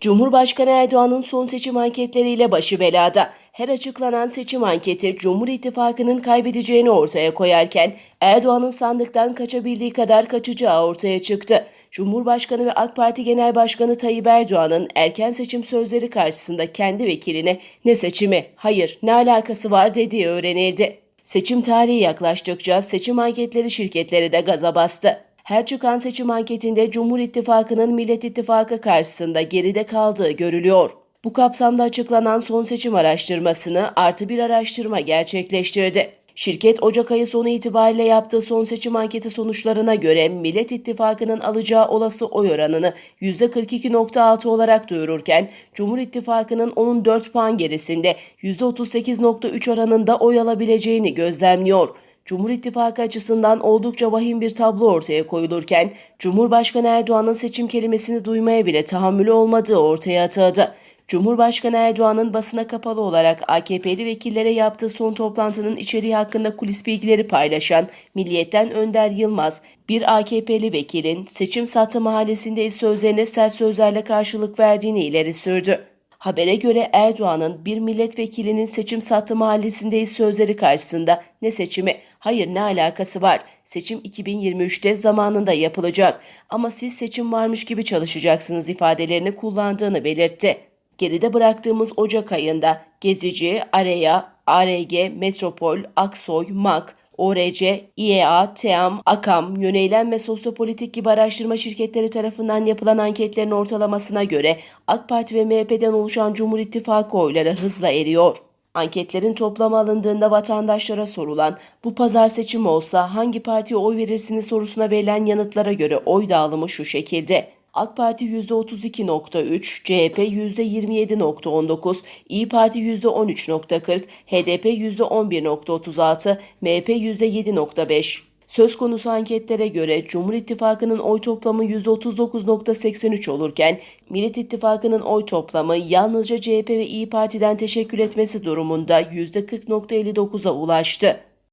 Cumhurbaşkanı Erdoğan'ın son seçim anketleriyle başı belada. Her açıklanan seçim anketi Cumhur İttifakı'nın kaybedeceğini ortaya koyarken Erdoğan'ın sandıktan kaçabildiği kadar kaçacağı ortaya çıktı. Cumhurbaşkanı ve AK Parti Genel Başkanı Tayyip Erdoğan'ın erken seçim sözleri karşısında kendi vekiline ne seçimi, hayır ne alakası var dediği öğrenildi. Seçim tarihi yaklaştıkça seçim anketleri şirketleri de gaza bastı. Her çıkan seçim anketinde Cumhur İttifakı'nın Millet İttifakı karşısında geride kaldığı görülüyor. Bu kapsamda açıklanan son seçim araştırmasını artı bir araştırma gerçekleştirdi. Şirket Ocak ayı sonu itibariyle yaptığı son seçim anketi sonuçlarına göre Millet İttifakı'nın alacağı olası oy oranını %42.6 olarak duyururken Cumhur İttifakı'nın onun 4 puan gerisinde %38.3 oranında oy alabileceğini gözlemliyor. Cumhur İttifakı açısından oldukça vahim bir tablo ortaya koyulurken Cumhurbaşkanı Erdoğan'ın seçim kelimesini duymaya bile tahammülü olmadığı ortaya atıldı. Cumhurbaşkanı Erdoğan'ın basına kapalı olarak AKP'li vekillere yaptığı son toplantının içeriği hakkında kulis bilgileri paylaşan Milliyet'ten Önder Yılmaz, bir AKP'li vekilin seçim sattı mahallesindeyiz sözlerine sert sözlerle karşılık verdiğini ileri sürdü. Habere göre Erdoğan'ın bir milletvekilinin seçim sattı mahallesindeyiz sözleri karşısında ne seçimi, hayır ne alakası var? Seçim 2023'te zamanında yapılacak ama siz seçim varmış gibi çalışacaksınız ifadelerini kullandığını belirtti. Geride bıraktığımız Ocak ayında Gezici, Areya, ARG, Metropol, Aksoy, MAK, ORC, İEA, TEAM, AKAM, Yöneylem ve Sosyopolitik gibi araştırma şirketleri tarafından yapılan anketlerin ortalamasına göre AK Parti ve MHP'den oluşan Cumhur İttifakı oyları hızla eriyor. Anketlerin toplamı alındığında vatandaşlara sorulan bu pazar seçimi olsa hangi partiye oy verirsiniz sorusuna verilen yanıtlara göre oy dağılımı şu şekilde. AK Parti %32.3, CHP %27.19, İyi Parti %13.40, HDP %11.36, MHP %7.5. Söz konusu anketlere göre Cumhur İttifakı'nın oy toplamı %39.83 olurken Millet İttifakı'nın oy toplamı yalnızca CHP ve İyi Parti'den teşekkür etmesi durumunda %40.59'a ulaştı.